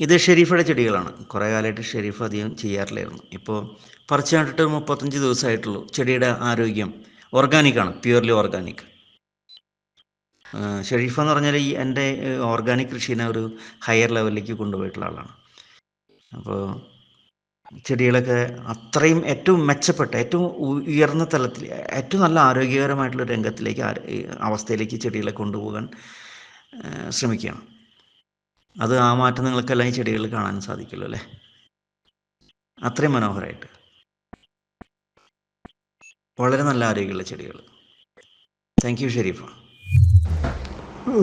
ഇത് ഷെരീഫയുടെ ചെടികളാണ്. കുറേ കാലമായിട്ട് ഷെരീഫ് അധികം ചെയ്യാറില്ലായിരുന്നു. ഇപ്പോൾ പറിച്ചു കണ്ടിട്ട് മുപ്പത്തഞ്ച് ദിവസമായിട്ടുള്ളൂ. ചെടിയുടെ ആരോഗ്യം ഓർഗാനിക്കാണ് പ്യുവർലി ഓർഗാനിക് ഷെരീഫ് എന്ന് പറഞ്ഞാൽ ഈ എന്റെ ഓർഗാനിക് കൃഷിനെ ഒരു ഹയർ ലെവലിലേക്ക് കൊണ്ടുപോയിട്ടുള്ള ആളാണ്. അപ്പോൾ ചെടികളൊക്കെ അത്രയും ഏറ്റവും മെച്ചപ്പെട്ട ഏറ്റവും ഉയർന്ന തലത്തിൽ ഏറ്റവും നല്ല ആരോഗ്യകരമായിട്ടുള്ള രംഗത്തിലേക്ക് അവസ്ഥയിലേക്ക് ചെടികളെ കൊണ്ടുപോകാൻ ശ്രമിക്കുകയാണ്. അത് ആ മാറ്റം നിങ്ങൾക്കെല്ലാം ഈ ചെടികളിൽ കാണാൻ സാധിക്കുമല്ലോ അല്ലേ? അത്രയും മനോഹരമായിട്ട് വളരെ നല്ല ആരോഗ്യമുള്ള ചെടികൾ. താങ്ക് യു ഷെരീഫ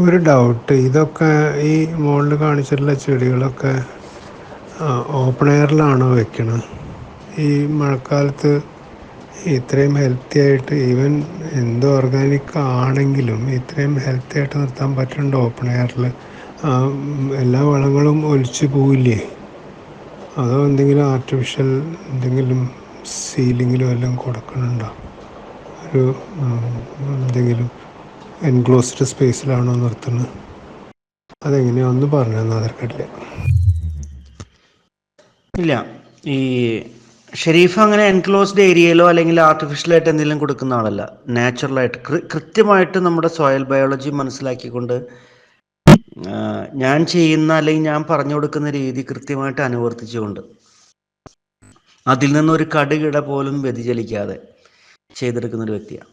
ഒരു ഡൗട്ട് ഇതൊക്കെ ഈ മോളിൽ കാണിച്ചിട്ടുള്ള ചെടികളൊക്കെ ഓപ്പൺ എയറിലാണോ വെക്കണത്? ഈ മഴക്കാലത്ത് ഇത്രയും ഹെൽത്തി ആയിട്ട് ഈവൻ എന്തോ ഓർഗാനിക് ആണെങ്കിലും ഇത്രയും ഹെൽത്തി ആയിട്ട് നിർത്താൻ പറ്റുന്നുണ്ട് ഓപ്പൺ എയറിൽ എല്ലാ വളങ്ങളും ഒലിച്ചു പോവില്ലേ? അതോ എന്തെങ്കിലും ആർട്ടിഫിഷ്യൽ എന്തെങ്കിലും സീലിങ്ങിലോ എല്ലാം കൊടുക്കണുണ്ടോ ഒരു എന്തെങ്കിലും എൻക്ലോസ്ഡ് സ്പേസിലാണോ നിർത്തുന്നത്? അതെങ്ങനെയാ ഒന്ന് പറഞ്ഞു തന്നെ അതർക്കട്ടില്ല ഇല്ല. ഈ ഷെരീഫ് അങ്ങനെ എൻക്ലോസ്ഡ് ഏരിയയിലോ അല്ലെങ്കിൽ ആർട്ടിഫിഷ്യലായിട്ട് എന്തെങ്കിലും കൊടുക്കുന്ന ആളല്ല. നാച്ചുറലായിട്ട് കൃത്യമായിട്ട് നമ്മുടെ സോയിൽ ബയോളജി മനസ്സിലാക്കിക്കൊണ്ട് ഞാൻ ചെയ്യുന്ന അല്ലെങ്കിൽ ഞാൻ പറഞ്ഞു കൊടുക്കുന്ന രീതി കൃത്യമായിട്ട് അനുവർത്തിച്ചുകൊണ്ട് അതിൽ നിന്നൊരു കടുകിട പോലും വ്യതിചലിക്കാതെ ചെയ്തെടുക്കുന്ന ഒരു വ്യക്തിയാണ്.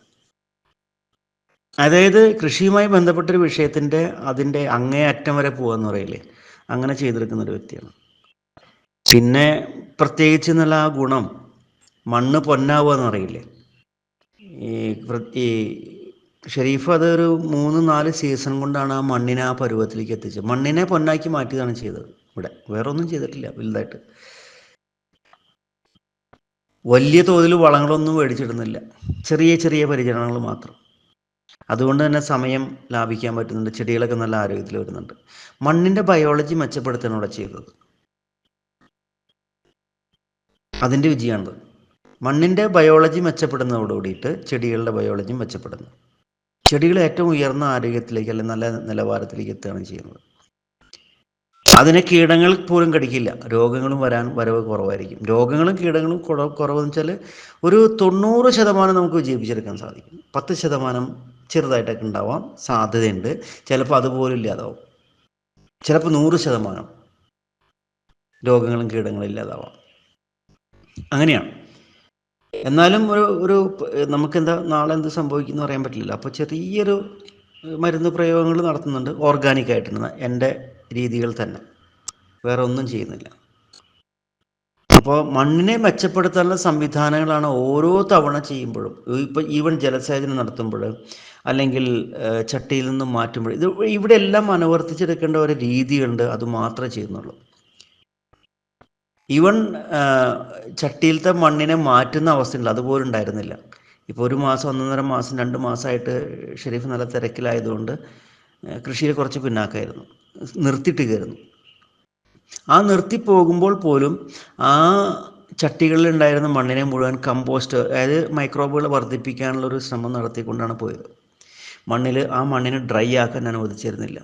അതായത് കൃഷിയുമായി ബന്ധപ്പെട്ടൊരു വിഷയത്തിന്റെ അതിന്റെ അങ്ങേയറ്റം വരെ പോകാന്ന് പറയില്ലേ? അങ്ങനെ ചെയ്തെടുക്കുന്ന ഒരു വ്യക്തിയാണ്. പിന്നെ പ്രത്യേകിച്ച് എന്നുള്ള ആ ഗുണം മണ്ണ് പൊന്നാവുക എന്ന് പറയില്ലേ? ഈ ഈ ഷെരീഫ് അതൊരു മൂന്ന് നാല് സീസൺ കൊണ്ടാണ് ആ മണ്ണിനെ ആ പരുവത്തിലേക്ക് എത്തിച്ചത്. മണ്ണിനെ പൊന്നാക്കി മാറ്റിയതാണ് ചെയ്തത്. ഇവിടെ വേറെ ഒന്നും ചെയ്തിട്ടില്ല വലുതായിട്ട്. വലിയ തോതിൽ വളങ്ങളൊന്നും മേടിച്ചിടുന്നില്ല. ചെറിയ ചെറിയ പരിചരണങ്ങൾ മാത്രം. അതുകൊണ്ട് തന്നെ സമയം ലാഭിക്കാൻ പറ്റുന്നുണ്ട്. ചെടികളൊക്കെ നല്ല ആരോഗ്യത്തിൽ വരുന്നുണ്ട്. മണ്ണിന്റെ ബയോളജി മെച്ചപ്പെടുത്താണ് ഇവിടെ ചെയ്തത്. അതിന്റെ വിജയമാണത് മണ്ണിന്റെ ബയോളജി മെച്ചപ്പെടുന്നതോടുകൂടിയിട്ട് ചെടികളുടെ ബയോളജിയും മെച്ചപ്പെടുന്നു. ചെടികൾ ഏറ്റവും ഉയർന്ന ആരോഗ്യത്തിലേക്ക് അല്ലെങ്കിൽ നല്ല നിലവാരത്തിലേക്ക് എത്തുകയാണ് ചെയ്യുന്നത്. അതിനെ കീടങ്ങൾ പോലും കടിക്കില്ല. രോഗങ്ങളും വരാൻ വരവ് കുറവായിരിക്കും. രോഗങ്ങളും കീടങ്ങളും കുറവെന്ന് വെച്ചാൽ ഒരു തൊണ്ണൂറ് ശതമാനം നമുക്ക് വിജയിപ്പിച്ചെടുക്കാൻ സാധിക്കും. പത്ത് ശതമാനം ചെറുതായിട്ടൊക്കെ ഉണ്ടാവാം സാധ്യതയുണ്ട്. ചിലപ്പോൾ അതുപോലും ഇല്ലാതാവും. ചിലപ്പോൾ നൂറ് ശതമാനം രോഗങ്ങളും കീടങ്ങളും ഇല്ലാതാവാം. അങ്ങനെയാണ്. എന്നാലും ഒരു ഒരു നമുക്ക് എന്താ നാളെ എന്ത് സംഭവിക്കുന്നു പറയാൻ പറ്റില്ല അപ്പോൾ ചെറിയൊരു മരുന്ന് പ്രയോഗങ്ങൾ നടത്തുന്നുണ്ട് ഓർഗാനിക് ആയിട്ട് എന്റെ രീതികൾ തന്നെ. വേറെ ഒന്നും ചെയ്യുന്നില്ല. അപ്പോൾ മണ്ണിനെ മെച്ചപ്പെടുത്താനുള്ള സംവിധാനങ്ങളാണ് ഓരോ തവണ ചെയ്യുമ്പോഴും ഇപ്പം ഈവൻ ജലസേചനം നടത്തുമ്പോൾ അല്ലെങ്കിൽ ചട്ടിയിൽ നിന്നും മാറ്റുമ്പോൾ ഇത് ഇവിടെ എല്ലാം അനുവർത്തിച്ചെടുക്കേണ്ട ഒരു രീതിയുണ്ട് അത് മാത്രമേ ചെയ്യുന്നുള്ളൂ. ഈവൻ ചട്ടിയിലത്തെ മണ്ണിനെ മാറ്റുന്ന അവസ്ഥയുണ്ട്. അതുപോലും ഉണ്ടായിരുന്നില്ല. ഇപ്പോൾ ഒരു മാസം ഒന്നൊന്നര മാസം രണ്ട് മാസമായിട്ട് ഷെരീഫ് നല്ല തിരക്കിലായതുകൊണ്ട് കൃഷിയിൽ കുറച്ച് പിന്നാക്കമായിരുന്നു. നിർത്തിയിട്ട് കയറുന്നു ആ നിർത്തി പോകുമ്പോൾ പോലും ആ ചട്ടികളിൽ ഉണ്ടായിരുന്ന മണ്ണിനെ മുഴുവൻ കമ്പോസ്റ്റ് അതായത് മൈക്രോബുകൾ വർദ്ധിപ്പിക്കാനുള്ള ഒരു ശ്രമം നടത്തിക്കൊണ്ടാണ് പോയത്. മണ്ണിൽ ആ മണ്ണിനെ ഡ്രൈ ആക്കാൻ അനുവദിച്ചിരുന്നില്ല.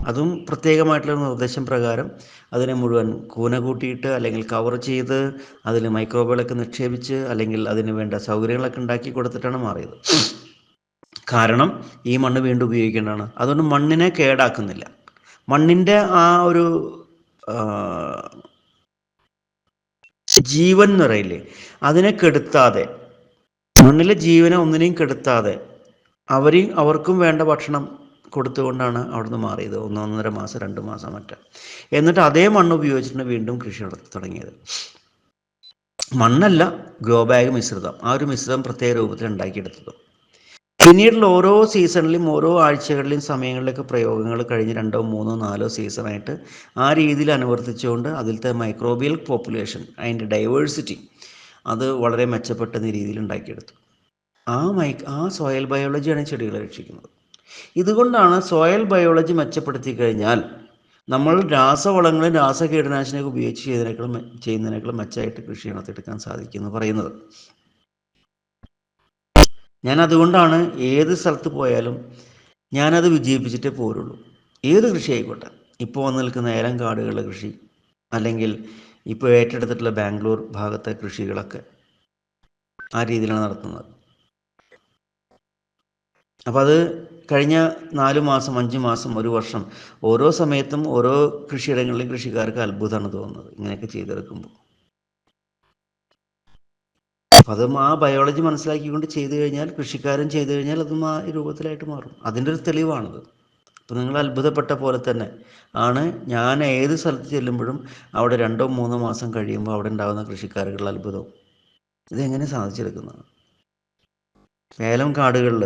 അതും പ്രത്യേകമായിട്ടുള്ള നിർദ്ദേശം പ്രകാരം അതിനെ മുഴുവൻ കൂന കൂട്ടിയിട്ട് അല്ലെങ്കിൽ കവർ ചെയ്ത് അതിൽ മൈക്രോബുകളൊക്കെ നിക്ഷേപിച്ച് അല്ലെങ്കിൽ അതിന് വേണ്ട സൗകര്യങ്ങളൊക്കെ ഉണ്ടാക്കി കൊടുത്തിട്ടാണ് മാറിയത്. കാരണം ഈ മണ്ണ് വീണ്ടും ഉപയോഗിക്കേണ്ടതാണ്. അതുകൊണ്ട് മണ്ണിനെ കേടാക്കുന്നില്ല. മണ്ണിന്റെ ആ ഒരു ജീവൻ എന്ന് പറയില്ലേ അതിനെ കെടുത്താതെ മണ്ണിലെ ജീവനെ ഒന്നിനെയും കെടുത്താതെ അവരെയും അവർക്കും വേണ്ട ഭക്ഷണം കൊടുത്തുകൊണ്ടാണ് അവിടുന്ന് മാറിയത്. ഒന്നൊന്നര മാസം രണ്ട് മാസം മറ്റേ. എന്നിട്ട് അതേ മണ്ണ് ഉപയോഗിച്ചിട്ട് വീണ്ടും കൃഷി നടത്തി തുടങ്ങിയത്. മണ്ണല്ല ഗ്രോ ബാഗ് മിശ്രിതം. ആ ഒരു മിശ്രിതം പ്രത്യേക രൂപത്തിൽ ഉണ്ടാക്കിയെടുത്തത്. പിന്നീടുള്ള ഓരോ സീസണിലും ഓരോ ആഴ്ചകളിലും സമയങ്ങളിലൊക്കെ പ്രയോഗങ്ങൾ കഴിഞ്ഞ് രണ്ടോ മൂന്നോ നാലോ സീസണായിട്ട് ആ രീതിയിൽ അനുവർത്തിച്ചുകൊണ്ട് അതിലത്തെ മൈക്രോബിയൽ പോപ്പുലേഷൻ അതിന്റെ ഡൈവേഴ്സിറ്റി അത് വളരെ മെച്ചപ്പെട്ട രീതിയിൽ ഉണ്ടാക്കിയെടുത്തു. ആ മൈ ആ സോയൽ ബയോളജിയാണ് ചെടികളെ രക്ഷിക്കുന്നത്. ഇതുകൊണ്ടാണ് സോയൽ ബയോളജി മെച്ചപ്പെടുത്തി കഴിഞ്ഞാൽ നമ്മൾ രാസവളങ്ങളും രാസകീടനാശിനിയൊക്കെ ഉപയോഗിച്ച് ചെയ്തതിനേക്കാളും ചെയ്യുന്നതിനേക്കാളും മെച്ചമായിട്ട് കൃഷി നടത്തിയെടുക്കാൻ സാധിക്കും എന്ന് പറയുന്നത്. ഞാൻ അതുകൊണ്ടാണ് ഏത് സ്ഥലത്ത് പോയാലും ഞാനത് വിജയിപ്പിച്ചിട്ടേ പോരുള്ളൂ. ഏത് കൃഷി ആയിക്കോട്ടെ. ഇപ്പോൾ വന്ന് നിൽക്കുന്ന ഏലം കാടുകളുടെ കൃഷി അല്ലെങ്കിൽ ഇപ്പോൾ ഏറ്റെടുത്തിട്ടുള്ള ബാംഗ്ലൂർ ഭാഗത്തെ കൃഷികളൊക്കെ ആ രീതിയിലാണ് നടത്തുന്നത്. അപ്പോൾ അത് കഴിഞ്ഞ നാല് മാസം അഞ്ച് മാസം ഒരു വർഷം ഓരോ സമയത്തും ഓരോ കൃഷിയിടങ്ങളിലും കൃഷിക്കാർക്ക് അത്ഭുതമാണ് തോന്നുന്നത് ഇങ്ങനെയൊക്കെ ചെയ്തെടുക്കുമ്പോൾ. അപ്പം അതും ആ ബയോളജി മനസ്സിലാക്കിക്കൊണ്ട് ചെയ്തു കഴിഞ്ഞാൽ കൃഷിക്കാരൻ ചെയ്തു കഴിഞ്ഞാൽ അതും ആ രൂപത്തിലായിട്ട് മാറും. അതിന്റെ ഒരു തെളിവാണത്. അപ്പം നിങ്ങൾ അത്ഭുതപ്പെട്ട പോലെ തന്നെ ആണ് ഞാൻ ഏത് സ്ഥലത്ത് ചെല്ലുമ്പോഴും അവിടെ രണ്ടോ മൂന്നോ മാസം കഴിയുമ്പോൾ അവിടെ ഉണ്ടാകുന്ന കൃഷിക്കാരുടെ അത്ഭുതവും. ഇതെങ്ങനെ സാധിച്ചെടുക്കുന്നതാണ് ഏലം കാടുകളിൽ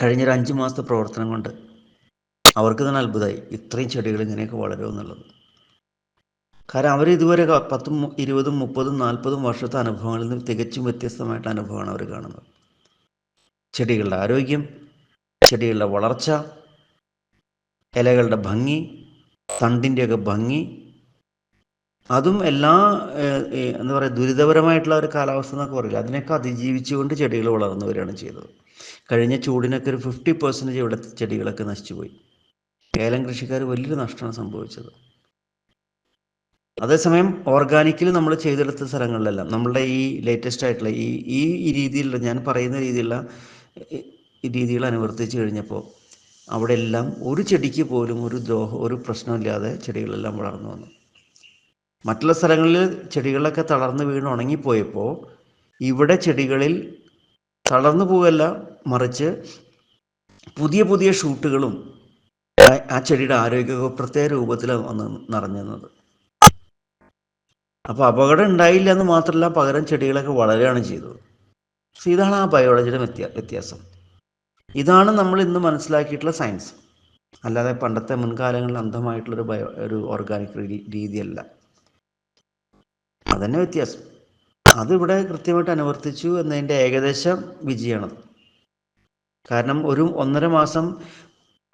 കഴിഞ്ഞൊരു അഞ്ച് മാസത്തെ പ്രവർത്തനം കൊണ്ട് അവർക്ക് തന്നെ അത്ഭുതമായി. ഇത്രയും ചെടികൾ ഇങ്ങനെയൊക്കെ വളരുമെന്നുള്ളത് കാരണം അവർ ഇതുവരെ പത്തും ഇരുപതും മുപ്പതും നാൽപ്പതും വർഷത്തെ അനുഭവങ്ങളിൽ നിന്ന് തികച്ചും വ്യത്യസ്തമായിട്ടുള്ള അനുഭവമാണ് അവർ കാണുന്നത്. ചെടികളുടെ ആരോഗ്യം ചെടികളുടെ വളർച്ച ഇലകളുടെ ഭംഗി തണ്ടിന്റെയൊക്കെ ഭംഗി അതും എല്ലാ എന്താ പറയുക ദുരിതപരമായിട്ടുള്ള ഒരു കാലാവസ്ഥ എന്നൊക്കെ പറയില്ല അതിനൊക്കെ അതിജീവിച്ചുകൊണ്ട് ചെടികൾ വളർന്നു ചെയ്തത്. കഴിഞ്ഞ ചൂടിനൊക്കെ ഒരു ഫിഫ്റ്റി പെർസെന്റേജ് ഇവിടെ ചെടികളൊക്കെ നശിച്ചുപോയി. ഏലം കൃഷിക്കാർ വലിയൊരു നഷ്ടമാണ് സംഭവിച്ചത്. അതേസമയം ഓർഗാനിക്കിൽ നമ്മൾ ചെയ്തെടുത്ത സ്ഥലങ്ങളിലെല്ലാം നമ്മളുടെ ഈ ലേറ്റസ്റ്റ് ആയിട്ടുള്ള ഈ ഈ രീതിയിലുള്ള ഞാൻ പറയുന്ന രീതിയിലുള്ള രീതികൾ അനുവർത്തിച്ച് കഴിഞ്ഞപ്പോൾ അവിടെ എല്ലാം ഒരു ചെടിക്ക് പോലും ഒരു ദ്രോഹം ഒരു പ്രശ്നമില്ലാതെ ചെടികളെല്ലാം വളർന്നു വന്നു. മറ്റുള്ള സ്ഥലങ്ങളിൽ ചെടികളൊക്കെ തളർന്ന് വീണ് ഉണങ്ങിപ്പോയപ്പോൾ ഇവിടെ ചെടികളിൽ തളർന്നു പോവല്ല മറിച്ച് പുതിയ പുതിയ ഷൂട്ടുകളും ആ- ചെടിയുടെ ആരോഗ്യമൊക്കെ പ്രത്യേക രൂപത്തിലാണ് വന്ന് നിറഞ്ഞത് അപ്പോൾ അപകടം ഉണ്ടായില്ല എന്ന് മാത്രമല്ല പകരം ചെടികളൊക്കെ വളരുകയാണ് ചെയ്തത്. സോ ഇതാണ് ആ ബയോളജിയുടെ വ്യത്യാ വ്യത്യാസം. ഇതാണ് നമ്മൾ ഇന്ന് മനസ്സിലാക്കിയിട്ടുള്ള സയൻസ്. അല്ലാതെ പണ്ടത്തെ മുൻകാലങ്ങളിൽ അന്ധമായിട്ടുള്ളൊരു ബയോ ഒരു ഓർഗാനിക് രീതിയല്ല. അതന്നെ വ്യത്യാസം. അതിവിടെ കൃത്യമായിട്ട് അനുവർത്തിച്ചു എന്നതിന്റെ ഏകദേശം വിജയമാണ് കാരണം ഒരു ഒന്നര മാസം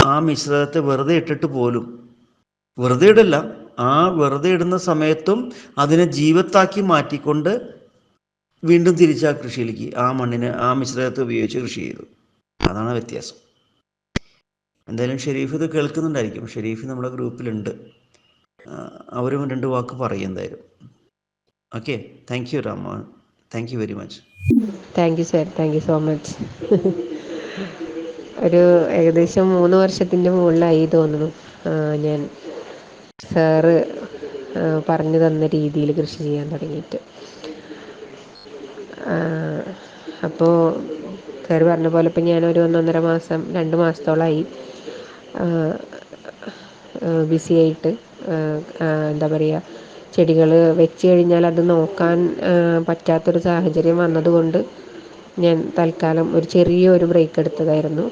ആ മിശ്രിതത്തെ വെറുതെ ഇട്ടിട്ട് പോലും വെറുതെ ഇടില്ല ആ വെറുതെ ഇടുന്ന സമയത്തും അതിനെ ജീവത്താക്കി മാറ്റിക്കൊണ്ട് വീണ്ടും തിരിച്ച് ആ കൃഷിയിലേക്ക് ആ മണ്ണിനെ ആ മിശ്രിതത്തെ ഉപയോഗിച്ച് കൃഷി ചെയ്തു. അതാണ് വ്യത്യാസം. എന്തായാലും ഷെരീഫ് ഇത് കേൾക്കുന്നുണ്ടായിരിക്കും. ഷെരീഫ് നമ്മുടെ ഗ്രൂപ്പിലുണ്ട്. അവരും രണ്ട് വാക്ക് പറയും എന്തായാലും. Okay thank you Ramohan thank you very much thank you sir thank you so much ഒരു ഏകദേശം മൂന്ന് വർഷത്തിന്റെ മുകളിലായി തോന്നുന്നു. ഞാൻ സാറ് പറഞ്ഞു തന്ന രീതിയിൽ കൃഷി ചെയ്യാൻ തുടങ്ങിയിട്ട്. അപ്പോൾ സാർ പറഞ്ഞ പോലെ ഇപ്പം ഞാനൊരു ഒന്നൊന്നര മാസം രണ്ട് മാസത്തോളമായി ബിസി ആയിട്ട് എന്താ പറയുക ചെടികൾ വെച്ച് കഴിഞ്ഞാൽ അത് നോക്കാൻ പറ്റാത്തൊരു സാഹചര്യം വന്നതുകൊണ്ട് ഞാൻ തൽക്കാലം ഒരു ചെറിയ ഒരു ബ്രേക്ക് എടുത്തതായിരുന്നു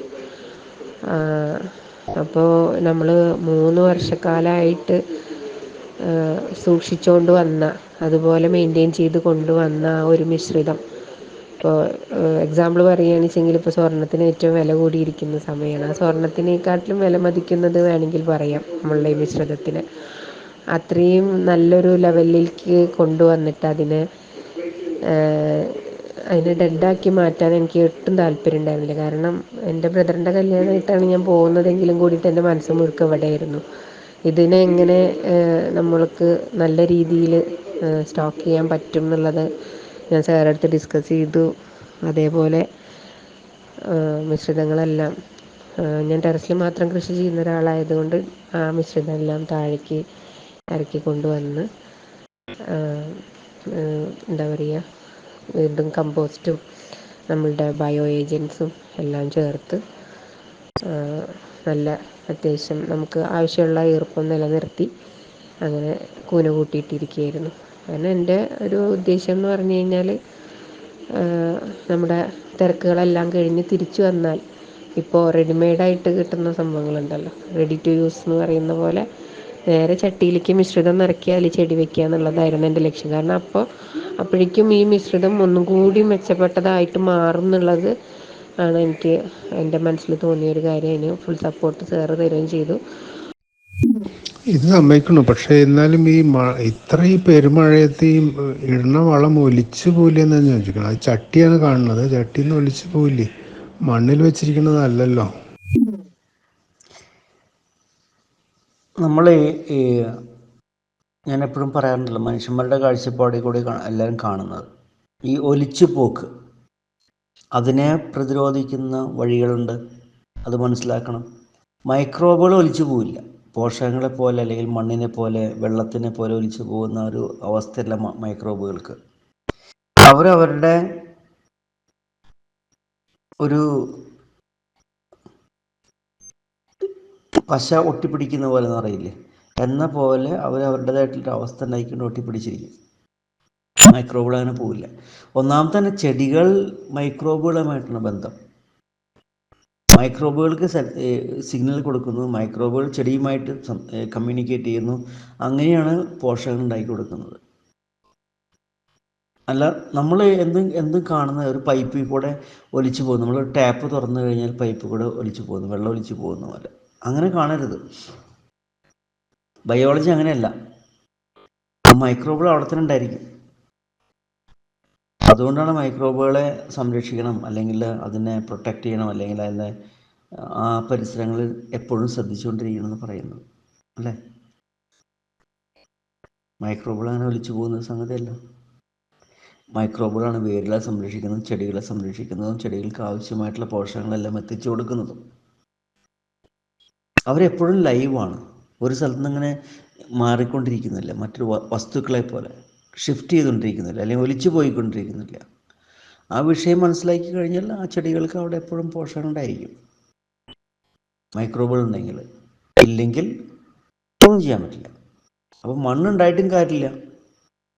അപ്പോൾ നമ്മൾ മൂന്ന് വർഷക്കാലമായിട്ട് സൂക്ഷിച്ചുകൊണ്ട് വന്ന അതുപോലെ മെയിന്റെയിൻ ചെയ്ത് കൊണ്ടുവന്ന ആ ഒരു മിശ്രിതം. ഇപ്പോൾ എക്സാമ്പിൾ പറയുകയാണെന്ന് വെച്ചെങ്കിൽ ഇപ്പോൾ സ്വർണത്തിന് ഏറ്റവും വില കൂടിയിരിക്കുന്ന സമയമാണ് ആ സ്വർണത്തിനേക്കാട്ടിലും വില മതിക്കുന്നത് വേണമെങ്കിൽ പറയാം നമ്മളുടെ ഈ മിശ്രിതത്തിന്. അത്രയും നല്ലൊരു ലെവലിലേക്ക് കൊണ്ടുവന്നിട്ട് അതിനെ അതിനെ ഡെഡാക്കി മാറ്റാൻ എനിക്ക് ഒട്ടും താല്പര്യം ഉണ്ടായിരുന്നില്ല. കാരണം എന്റെ ബ്രദറിന്റെ കല്യാണമായിട്ടാണ് ഞാൻ പോകുന്നതെങ്കിലും കൂടിയിട്ട് എന്റെ മനസ്സ് മുഴുക്കം ഇവിടെയായിരുന്നു. ഇതിനെ എങ്ങനെ നമ്മൾക്ക് നല്ല രീതിയിൽ സ്റ്റോക്ക് ചെയ്യാൻ പറ്റും എന്നുള്ളത് ഞാൻ സാറടുത്ത് ഡിസ്കസ് ചെയ്തു. അതേപോലെ മിശ്രിതങ്ങളെല്ലാം ഞാൻ ടെറസിൽ മാത്രം കൃഷി ചെയ്യുന്ന ഒരാളായതുകൊണ്ട് ആ മിശ്രിതമെല്ലാം താഴേക്ക് ഇറക്കി കൊണ്ടുവന്ന് എന്താ പറയുക വീണ്ടും കമ്പോസ്റ്റും നമ്മളുടെ ബയോ ഏജൻസും എല്ലാം ചേർത്ത് നല്ല അത്യാവശ്യം നമുക്ക് ആവശ്യമുള്ള ഈർപ്പം നിലനിർത്തി അങ്ങനെ കൂന കൂട്ടിയിട്ടിരിക്കുകയായിരുന്നു. അങ്ങനെ എന്റെ ഒരു ഉദ്ദേശം എന്ന് പറഞ്ഞു കഴിഞ്ഞാൽ നമ്മുടെ തിരക്കുകളെല്ലാം കഴിഞ്ഞ് തിരിച്ചു വന്നാൽ ഇപ്പോൾ റെഡിമെയ്ഡായിട്ട് കിട്ടുന്ന സംഭവങ്ങളുണ്ടല്ലോ. റെഡി ടു യൂസ് എന്ന് പറയുന്ന പോലെ നേരെ ചട്ടിയിലേക്ക് മിശ്രിതം നിറക്കിയാൽ ചെടി വെക്കുക എന്നുള്ളതായിരുന്നു എന്റെ ലക്ഷ്യം. കാരണം അപ്പോൾ അപ്പോഴേക്കും ഈ മിശ്രിതം ഒന്നും കൂടി മെച്ചപ്പെട്ടതായിട്ട് മാറും എന്നുള്ളത് ആണ് എനിക്ക് എന്റെ മനസ്സിൽ തോന്നിയ ഒരു അതിന് ഫുൾ സപ്പോർട്ട് സാറ് തരുകയും ചെയ്തു. ഇത് സമ്മതിക്കണം പക്ഷേ എന്നാലും ഈ ഇത്ര ഈ പെരുമഴയത്ത് ഈ ഇടുന്ന വളം ഒലിച്ചു പോയില്ലെന്ന് ഞാൻ ചോദിക്കണം അത് ചട്ടിയാണ് കാണുന്നത്. ചട്ടിയിൽ നിന്ന് ഒലിച്ചു പോയില്ലേ? മണ്ണിൽ വെച്ചിരിക്കുന്നതല്ലല്ലോ. നമ്മൾ ഈ ഞാൻ എപ്പോഴും പറയാറുണ്ടല്ലോ മനുഷ്യന്മാരുടെ കാഴ്ചപ്പാടിൽ കൂടി എല്ലാവരും കാണുന്നത്. ഈ ഒലിച്ചു പോക്ക് അതിനെ പ്രതിരോധിക്കുന്ന വഴികളുണ്ട്. അത് മനസ്സിലാക്കണം. മൈക്രോബുകൾ ഒലിച്ചു പോവില്ല. പോഷകങ്ങളെ പോലെ അല്ലെങ്കിൽ മണ്ണിനെ പോലെ വെള്ളത്തിനെ പോലെ ഒലിച്ചു പോകുന്ന ഒരു അവസ്ഥയല്ല മൈക്രോബുകൾക്ക്. അവരവരുടെ ഒരു പശ ഒട്ടിപ്പിടിക്കുന്ന പോലെ എന്ന് പറയില്ലേ? എന്ന പോലെ അവർ അവരുടേതായിട്ടുള്ള അവസ്ഥ ഉണ്ടായിക്കൊണ്ട് ഒട്ടിപ്പിടിച്ചിരിക്കും. മൈക്രോബുകൾ അങ്ങനെ പോവില്ല. ഒന്നാമത്തെ തന്നെ ചെടികൾ മൈക്രോബുകളുമായിട്ടുള്ള ബന്ധം. മൈക്രോബുകൾക്ക് സിഗ്നൽ കൊടുക്കുന്നു. മൈക്രോബുകൾ ചെടിയുമായിട്ട് കമ്മ്യൂണിക്കേറ്റ് ചെയ്യുന്നു. അങ്ങനെയാണ് പോഷകങ്ങൾ ഉണ്ടാക്കി കൊടുക്കുന്നത്. അല്ല നമ്മൾ എന്തും എന്തും കാണുന്ന ഒരു പൈപ്പിൽ കൂടെ ഒലിച്ചു പോകുന്നു. നമ്മൾ ടാപ്പ് തുറന്നു കഴിഞ്ഞാൽ പൈപ്പ് കൂടെ ഒലിച്ചു പോകുന്നു. വെള്ളം ഒലിച്ചു പോകുന്ന പോലെ. അങ്ങനെ കാണരുത്. ബയോളജി അങ്ങനെയല്ല. ആ മൈക്രോബുകൾ അവിടെ തന്നെ ഉണ്ടായിരിക്കും. അതുകൊണ്ടാണ് മൈക്രോബുകളെ സംരക്ഷിക്കണം അല്ലെങ്കിൽ അതിനെ പ്രൊട്ടക്റ്റ് ചെയ്യണം അല്ലെങ്കിൽ അതിനെ ആ പരിസരങ്ങളിൽ എപ്പോഴും ശ്രദ്ധിച്ചുകൊണ്ടിരിക്കണം എന്ന് പറയുന്നത്. അല്ലേ? മൈക്രോബുകൾ അങ്ങനെ ഒലിച്ചു പോകുന്ന സംഗതിയല്ല. മൈക്രോബുകളാണ് വേരുകളെ സംരക്ഷിക്കുന്നതും ചെടികളെ സംരക്ഷിക്കുന്നതും ചെടികൾക്ക് ആവശ്യമായിട്ടുള്ള പോഷകങ്ങളെല്ലാം എത്തിച്ചു കൊടുക്കുന്നതും. അവരെപ്പോഴും ലൈവാണ് ഒരു സ്ഥലത്ത് നിന്ന് ഇങ്ങനെ മാറിക്കൊണ്ടിരിക്കുന്നില്ല. മറ്റൊരു വസ്തുക്കളെ പോലെ ഷിഫ്റ്റ് ചെയ്തുകൊണ്ടിരിക്കുന്നില്ല. അല്ലെങ്കിൽ ഒലിച്ചു പോയിക്കൊണ്ടിരിക്കുന്നില്ല. ആ വിഷയം മനസ്സിലാക്കി കഴിഞ്ഞാൽ ആ ചെടികൾക്ക് അവിടെ എപ്പോഴും പോഷണം ഉണ്ടായിരിക്കും. മൈക്രോബുകൾ ഉണ്ടെങ്കിൽ. ഇല്ലെങ്കിൽ ഒന്നും ചെയ്യാൻ പറ്റില്ല. അപ്പോൾ മണ്ണുണ്ടായിട്ടും കാര്യമില്ല.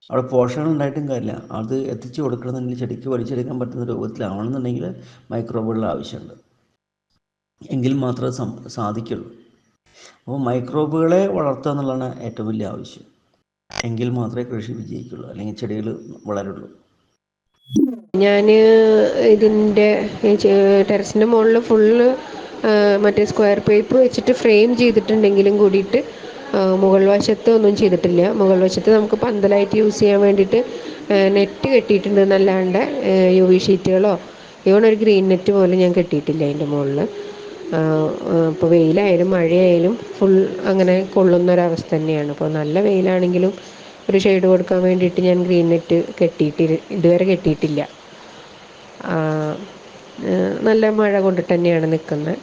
അവിടെ പോഷണം ഉണ്ടായിട്ടും കാര്യമില്ല. അത് എത്തിച്ചു കൊടുക്കണമെന്നുണ്ടെങ്കിൽ ചെടിക്ക് വലിച്ചെടുക്കാൻ പറ്റുന്ന രൂപത്തിലാവണമെന്നുണ്ടെങ്കിൽ മൈക്രോബുകളുടെ ആവശ്യമുണ്ട്. എങ്കിൽ മാത്രമേ സാധിക്കുള്ളൂ. അപ്പോൾ മൈക്രോബുകളെ വളർത്തുക എന്നുള്ളതാണ് ഏറ്റവും വലിയ ആവശ്യം. എങ്കിൽ മാത്രമേ കൃഷി വിജയിക്കുള്ളൂ അല്ലെങ്കിൽ ചെടികൾ വളരുള്ളൂ. ഞാൻ ഇതിന്റെ ടെറസിന്റെ മുകളിൽ ഫുള്ള് മറ്റേ സ്ക്വയർ പൈപ്പ് വെച്ചിട്ട് ഫ്രെയിം ചെയ്തിട്ടുണ്ടെങ്കിലും കൂടിയിട്ട് മുകൾ വശത്ത് ഒന്നും ചെയ്തിട്ടില്ല. മുകൾ വശത്ത് നമുക്ക് പന്തലായിട്ട് യൂസ് ചെയ്യാൻ വേണ്ടിയിട്ട് നെറ്റ് കെട്ടിയിട്ടുണ്ട് എന്നല്ലാണ്ട് യു വി ഷീറ്റുകളോ ഇവൺ ഒരു ഗ്രീൻ നെറ്റ് പോലും ഞാൻ കെട്ടിയിട്ടില്ല അതിന്റെ മുകളിൽ. ഇപ്പോൾ വെയിലായാലും മഴയായാലും ഫുൾ അങ്ങനെ കൊള്ളുന്ന ഒരവസ്ഥ തന്നെയാണ്. ഇപ്പോൾ നല്ല വെയിലാണെങ്കിലും ഒരു ഷെയ്ഡ് കൊടുക്കാൻ വേണ്ടിയിട്ട് ഞാൻ ഗ്രീൻ നെറ്റ് കെട്ടിയിട്ട് ഇതുവരെ കെട്ടിയിട്ടില്ല. നല്ല മഴ കൊണ്ടിട്ട് തന്നെയാണ് നിൽക്കുന്നത്.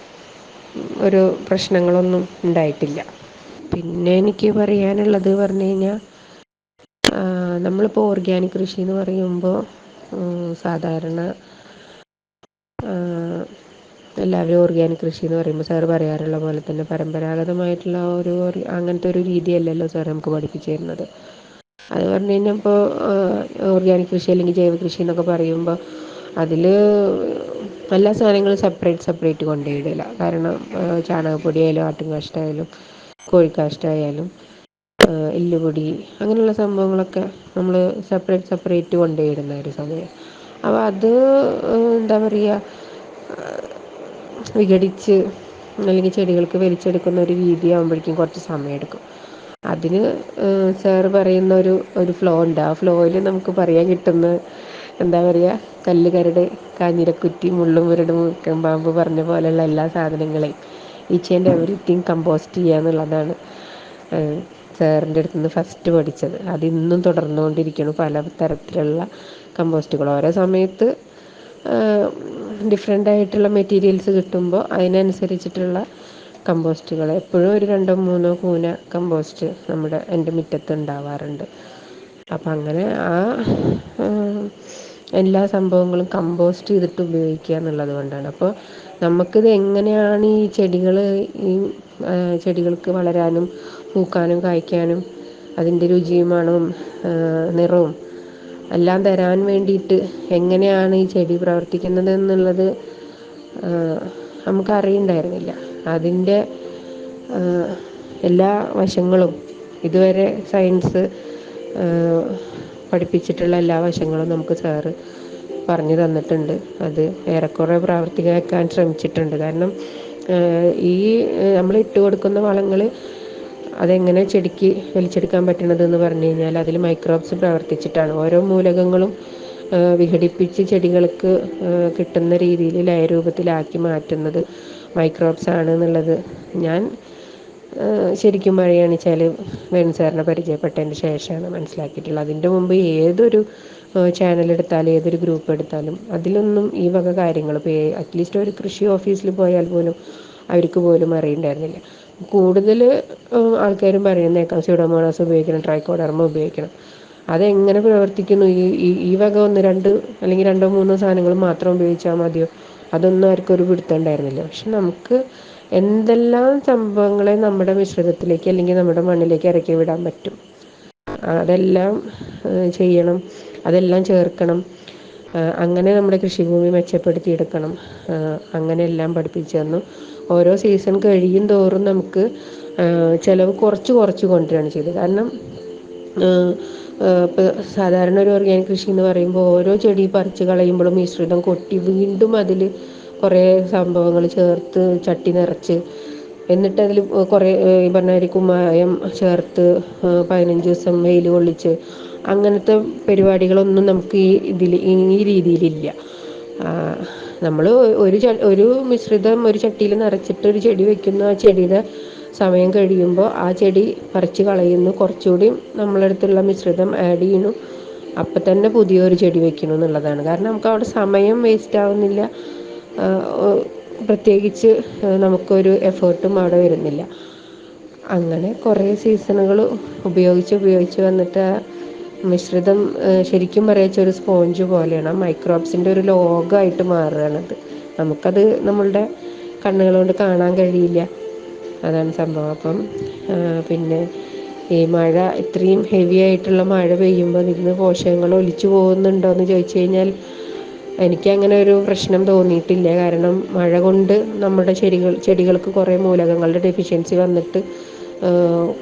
ഒരു പ്രശ്നങ്ങളൊന്നും ഉണ്ടായിട്ടില്ല. പിന്നെ എനിക്ക് പറയാനുള്ളത് പറഞ്ഞു കഴിഞ്ഞാൽ നമ്മളിപ്പോൾ ഓർഗാനിക് കൃഷി എന്ന് പറയുമ്പോൾ സാധാരണ എല്ലാവരും ഓർഗാനിക് കൃഷി എന്ന് പറയുമ്പോൾ സാറ് പറയാറുള്ള പോലെ തന്നെ പരമ്പരാഗതമായിട്ടുള്ള ഒരു അങ്ങനത്തെ ഒരു രീതിയല്ലല്ലോ സാർ നമുക്ക് പഠിപ്പിച്ചു തരുന്നത്. അത് പറഞ്ഞു കഴിഞ്ഞാൽ ഇപ്പോൾ ഓർഗാനിക് കൃഷി അല്ലെങ്കിൽ ജൈവ കൃഷി എന്നൊക്കെ പറയുമ്പോൾ അതിൽ എല്ലാ സാധനങ്ങളും സെപ്പറേറ്റ് സെപ്പറേറ്റ് കൊണ്ടുപോയിടില്ല കാരണം ചാണകപ്പൊടിയായാലും കാഷ്ടമായാലും കോഴിക്കാഷ്ടമായാലും എല്ലുപൊടി അങ്ങനെയുള്ള സംഭവങ്ങളൊക്കെ നമ്മൾ സെപ്പറേറ്റ് സെപ്പറേറ്റ് കൊണ്ടുപോയിടുന്ന ഒരു സമയം. അപ്പോൾ അത് എന്താ പറയുക വിഘടിച്ച് അല്ലെങ്കിൽ ചെടികൾക്ക് വലിച്ചെടുക്കുന്ന ഒരു രീതി ആകുമ്പോഴേക്കും കുറച്ച് സമയമെടുക്കും. അതിന് സാറ് പറയുന്ന ഒരു ഒരു ഫ്ലോ ഉണ്ട്. ആ ഫ്ലോയിൽ നമുക്ക് പറയാൻ കിട്ടുന്ന എന്താ പറയുക കല്ല് കരട് കാഞ്ഞിരക്കുറ്റി മുള്ളും മുരട് മുക്കം പറഞ്ഞ പോലെയുള്ള എല്ലാ സാധനങ്ങളെയും ഈച്ച് ആൻഡ് എവറിത്തിങ് കമ്പോസ്റ്റ് ചെയ്യുക എന്നുള്ളതാണ് സാറിന്റെ അടുത്ത് നിന്ന് ഫസ്റ്റ് പഠിച്ചത്. അതിന്നും തുടർന്നുകൊണ്ടിരിക്കുന്നു പല തരത്തിലുള്ള കമ്പോസ്റ്റുകൾ ഓരോ സമയത്ത് ഡിഫറെന്റ് ആയിട്ടുള്ള മെറ്റീരിയൽസ് കിട്ടുമ്പോൾ അതിനനുസരിച്ചിട്ടുള്ള കമ്പോസ്റ്റുകൾ എപ്പോഴും ഒരു രണ്ടോ മൂന്നോ കൂന കമ്പോസ്റ്റ് നമ്മുടെ എന്റെ മുറ്റത്ത് ഉണ്ടാവാറുണ്ട്. അപ്പം അങ്ങനെ ആ എല്ലാ സംഭവങ്ങളും കമ്പോസ്റ്റ് ചെയ്തിട്ട് ഉപയോഗിക്കുക എന്നുള്ളത് കൊണ്ടാണ്. അപ്പോൾ നമുക്കിത് എങ്ങനെയാണ് ഈ ചെടികൾ ഈ ചെടികൾക്ക് വളരാനും പൂക്കാനും കായ്ക്കാനും അതിന്റെ രുചിയും മണവും നിറവും എല്ലാം തരാൻ വേണ്ടിയിട്ട് എങ്ങനെയാണ് ഈ ചെടി പ്രവർത്തിക്കുന്നത് എന്നുള്ളത് നമുക്കറിയണ്ടായിരുന്നില്ല. അതിന്റെ എല്ലാ വശങ്ങളും ഇതുവരെ സയൻസ് പഠിപ്പിച്ചിട്ടുള്ള എല്ലാ വശങ്ങളും നമുക്ക് സാറ് പറഞ്ഞു തന്നിട്ടുണ്ട്. അത് ഏറെക്കുറെ പ്രാവർത്തികമാക്കാൻ ശ്രമിച്ചിട്ടുണ്ട്. കാരണം ഈ നമ്മൾ ഇട്ട് കൊടുക്കുന്ന വളങ്ങൾ അതെങ്ങനെ ചെടിക്ക് വലിച്ചെടുക്കാൻ പറ്റണത് എന്ന് പറഞ്ഞു കഴിഞ്ഞാൽ അതിൽ മൈക്രോബ്സ് പ്രവർത്തിച്ചിട്ടാണ്. ഓരോ മൂലകങ്ങളും വിഘടിപ്പിച്ച് ചെടികൾക്ക് കിട്ടുന്ന രീതിയിൽ ലയരൂപത്തിലാക്കി മാറ്റുന്നത് മൈക്രോബ്സ് ആണ് എന്നുള്ളത് ഞാൻ ശരിക്കും പറയുകയാണെച്ചാൽ വേണു സാറിനെ പരിചയപ്പെട്ടതിന് ശേഷമാണ് മനസ്സിലാക്കിയിട്ടുള്ളത്. അതിന്റെ മുമ്പ് ഏതൊരു ചാനൽ എടുത്താലും ഏതൊരു ഗ്രൂപ്പ് എടുത്താലും അതിലൊന്നും ഈ വക കാര്യങ്ങൾ ഇപ്പോൾ അറ്റ്ലീസ്റ്റ് ഒരു കൃഷി ഓഫീസിൽ പോയാൽ പോലും അവർക്ക് പോലും അറിയണ്ടായിരുന്നില്ല. കൂടുതൽ ആൾക്കാരും പറയുന്നേക്കാം സ്യൂഡോമോണാസ് ഉപയോഗിക്കണം ട്രൈക്കോഡർമ ഉപയോഗിക്കണം. അതെങ്ങനെ പ്രവർത്തിക്കുന്നു? ഈ ഈ വക ഒന്ന് രണ്ട് അല്ലെങ്കിൽ രണ്ടോ മൂന്നോ സാധനങ്ങൾ മാത്രം ഉപയോഗിച്ചാൽ മതിയോ? അതൊന്നും ആർക്കും ഒരു പിടുത്തം ഉണ്ടായിരുന്നില്ല. പക്ഷെ നമുക്ക് എന്തെല്ലാം സംഭവങ്ങളെ നമ്മുടെ മിശ്രിതത്തിലേക്ക് അല്ലെങ്കിൽ നമ്മുടെ മണ്ണിലേക്ക് ഇറക്കി വിടാൻ പറ്റും? അതെല്ലാം ചെയ്യണം. അതെല്ലാം ചേർക്കണം. അങ്ങനെ നമ്മുടെ കൃഷിഭൂമി മെച്ചപ്പെടുത്തിയെടുക്കണം. അങ്ങനെ എല്ലാം പഠിപ്പിച്ചു തന്നു. ഓരോ സീസൺ കഴിയും തോറും നമുക്ക് ചിലവ് കുറച്ച് കുറച്ച് കൊണ്ടുവരികയാണ് ചെയ്തത്. കാരണം സാധാരണ ഒരു ഓർഗാനിക് കൃഷി എന്ന് പറയുമ്പോൾ ഓരോ ചെടി പറിച്ച് കളയുമ്പോഴും മിശ്രിതം കൊട്ടി വീണ്ടും അതിൽ കുറേ സംഭവങ്ങൾ ചേർത്ത് ചട്ടി നിറച്ച് എന്നിട്ട് അതിൽ കുറേ ഈ പറഞ്ഞ കുമ്മായം ചേർത്ത് പതിനഞ്ച് ദിവസം വെയിൽ കൊള്ളിച്ച് അങ്ങനത്തെ പരിപാടികളൊന്നും നമുക്ക് ഈ ഇതിൽ ഈ രീതിയിലില്ല. നമ്മൾ ഒരു ഒരു മിശ്രിതം ഒരു ചട്ടിയിൽ നിറച്ചിട്ട് ഒരു ചെടി വെക്കുന്നു ആ ചെടിയുടെ സമയം കഴിയുമ്പോൾ ആ ചെടി പറിച്ച് കളയുന്നു. കുറച്ചുകൂടി നമ്മളടുത്തുള്ള മിശ്രിതം ആഡ് ചെയ്യുന്നു. അപ്പം തന്നെ പുതിയൊരു ചെടി വെക്കുന്നു എന്നുള്ളതാണ്. കാരണം നമുക്ക് അവിടെ സമയം വേസ്റ്റ് ആവുന്നില്ല. പ്രത്യേകിച്ച് നമുക്കൊരു എഫേർട്ടും അവിടെ വരുന്നില്ല. അങ്ങനെ കുറേ സീസണുകൾ ഉപയോഗിച്ച് ഉപയോഗിച്ച് വന്നിട്ട് മിശ്രിതം ശരിക്കും പറയച്ച ഒരു സ്പോഞ്ച് പോലെയാണ്. മൈക്രോബ്സിന്റെ ഒരു ലോകമായിട്ട് മാറുകയാണത്. നമുക്കത് നമ്മളുടെ കണ്ണുകൾ കൊണ്ട് കാണാൻ കഴിയില്ല. അതാണ് സംഭവം. അപ്പം പിന്നെ ഈ മഴ ഇത്രയും ഹെവി ആയിട്ടുള്ള മഴ പെയ്യുമ്പോൾ നിന്ന് പോഷകങ്ങൾ ഒലിച്ചു പോകുന്നുണ്ടോ എന്ന് ചോദിച്ചു കഴിഞ്ഞാൽ എനിക്ക് അങ്ങനെ ഒരു പ്രശ്നം തോന്നിയിട്ടില്ല. കാരണം മഴ കൊണ്ട് നമ്മുടെ ചെടികൾ ചെടികൾക്ക് കുറേ മൂലകങ്ങളുടെ ഡെഫിഷ്യൻസി വന്നിട്ട്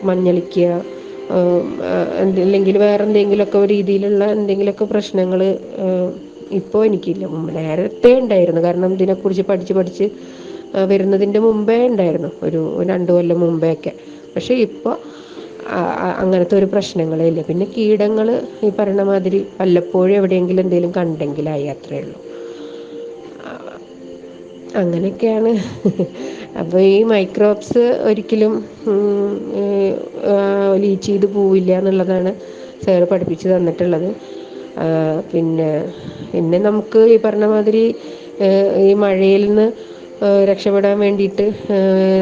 മഞ്ഞളിക്കുക അല്ലെങ്കിൽ വേറെ എന്തെങ്കിലുമൊക്കെ രീതിയിലുള്ള എന്തെങ്കിലുമൊക്കെ പ്രശ്നങ്ങൾ ഇപ്പോൾ എനിക്കില്ല. നേരത്തെ ഉണ്ടായിരുന്നു. കാരണം ഇതിനെക്കുറിച്ച് പഠിച്ച് പഠിച്ച് വരുന്നതിന്റെ മുമ്പേ ഉണ്ടായിരുന്നു. ഒരു രണ്ട് കൊല്ലം മുമ്പേ ഒക്കെ. പക്ഷേ ഇപ്പോൾ അങ്ങനത്തെ ഒരു പ്രശ്നങ്ങളേ ഇല്ല. പിന്നെ കീടങ്ങൾ ഈ പറഞ്ഞ മാതിരി വല്ലപ്പോഴും എവിടെയെങ്കിലും എന്തെങ്കിലും കണ്ടെങ്കിലായി അത്രയേ ഉള്ളൂ. അങ്ങനെയൊക്കെയാണ്. അപ്പോൾ ഈ മൈക്രോബ്സ് ഒരിക്കലും ലീച്ച് ചെയ്ത് പോവില്ല എന്നുള്ളതാണ് സാർ പഠിപ്പിച്ച് തന്നിട്ടുള്ളത്. പിന്നെ പിന്നെ നമുക്ക് ഈ പറഞ്ഞ മാതിരി ഈ മഴയിൽ നിന്ന് രക്ഷപ്പെടാൻ വേണ്ടിയിട്ട്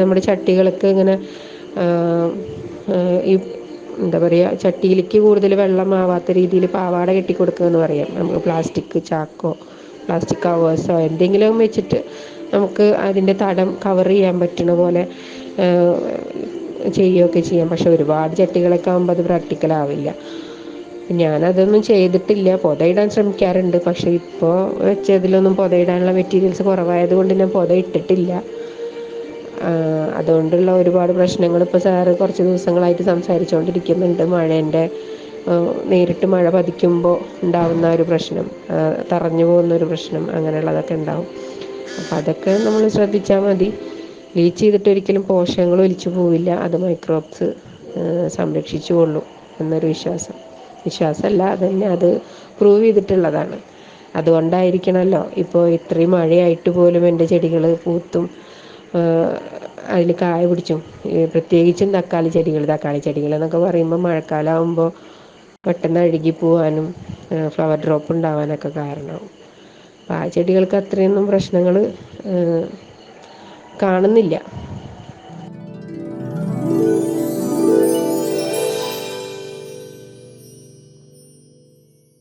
നമ്മുടെ ചട്ടികളൊക്കെ ഇങ്ങനെ ഈ എന്താ പറയുക ചട്ടിയിലേക്ക് കൂടുതൽ വെള്ളം ആവാത്ത രീതിയിൽ പാവാട കെട്ടി കൊടുക്കുക എന്ന് പറയാം. നമുക്ക് പ്ലാസ്റ്റിക് ചാക്കോ പ്ലാസ്റ്റിക് കവേഴ്സോ എന്തെങ്കിലും വെച്ചിട്ട് നമുക്ക് അതിന്റെ തടം കവർ ചെയ്യാൻ പറ്റണ പോലെ ചെയ്യുകയൊക്കെ ചെയ്യാം. പക്ഷെ ഒരുപാട് ചട്ടികളൊക്കെ ആകുമ്പോൾ അത് പ്രാക്ടിക്കൽ ആവില്ല. ഞാനതൊന്നും ചെയ്തിട്ടില്ല. പുതയിടാൻ ശ്രമിക്കാറുണ്ട്. പക്ഷെ ഇപ്പോൾ വെച്ചതിലൊന്നും പുതയിടാനുള്ള മെറ്റീരിയൽസ് കുറവായത് കൊണ്ട് ഞാൻ പുത ഇട്ടിട്ടില്ല. അതുകൊണ്ടുള്ള ഒരുപാട് പ്രശ്നങ്ങൾ ഇപ്പോൾ സാറ് കുറച്ച് ദിവസങ്ങളായിട്ട് സംസാരിച്ചുകൊണ്ടിരിക്കുന്നുണ്ട് മഴേന്റെ നേരിട്ട് മഴ പതിക്കുമ്പോൾ ഉണ്ടാവുന്ന ഒരു പ്രശ്നം തറഞ്ഞു പോകുന്ന ഒരു പ്രശ്നം അങ്ങനെയുള്ളതൊക്കെ ഉണ്ടാവും. അപ്പോൾ അതൊക്കെ നമ്മൾ ശ്രദ്ധിച്ചാൽ മതി. ലീച്ച് ചെയ്തിട്ട് ഒരിക്കലും പോഷകങ്ങൾ ഒലിച്ചു പോവില്ല. അത് മൈക്രോബ്സ് സംരക്ഷിച്ചു കൊള്ളും എന്നൊരു വിശ്വാസം. വിശ്വാസമല്ല അതന്നെ അത് പ്രൂവ് ചെയ്തിട്ടുള്ളതാണ്. അതുകൊണ്ടായിരിക്കണമല്ലോ ഇപ്പോൾ ഇത്രയും മഴയായിട്ട് പോലും എന്റെ ചെടികൾ പൂത്തും അതിൽ കായ പിടിച്ചും. പ്രത്യേകിച്ചും തക്കാളി ചെടികൾ തക്കാളി ചെടികൾ എന്നൊക്കെ പറയുമ്പോൾ മഴക്കാലമാകുമ്പോൾ പെട്ടെന്ന് അഴുകി പോവാനും ഫ്ലവർ ഡ്രോപ്പ് ഉണ്ടാവാനൊക്കെ കാരണമാവും. ആ ചെടികൾക്ക് അത്രയൊന്നും പ്രശ്നങ്ങൾ കാണുന്നില്ല.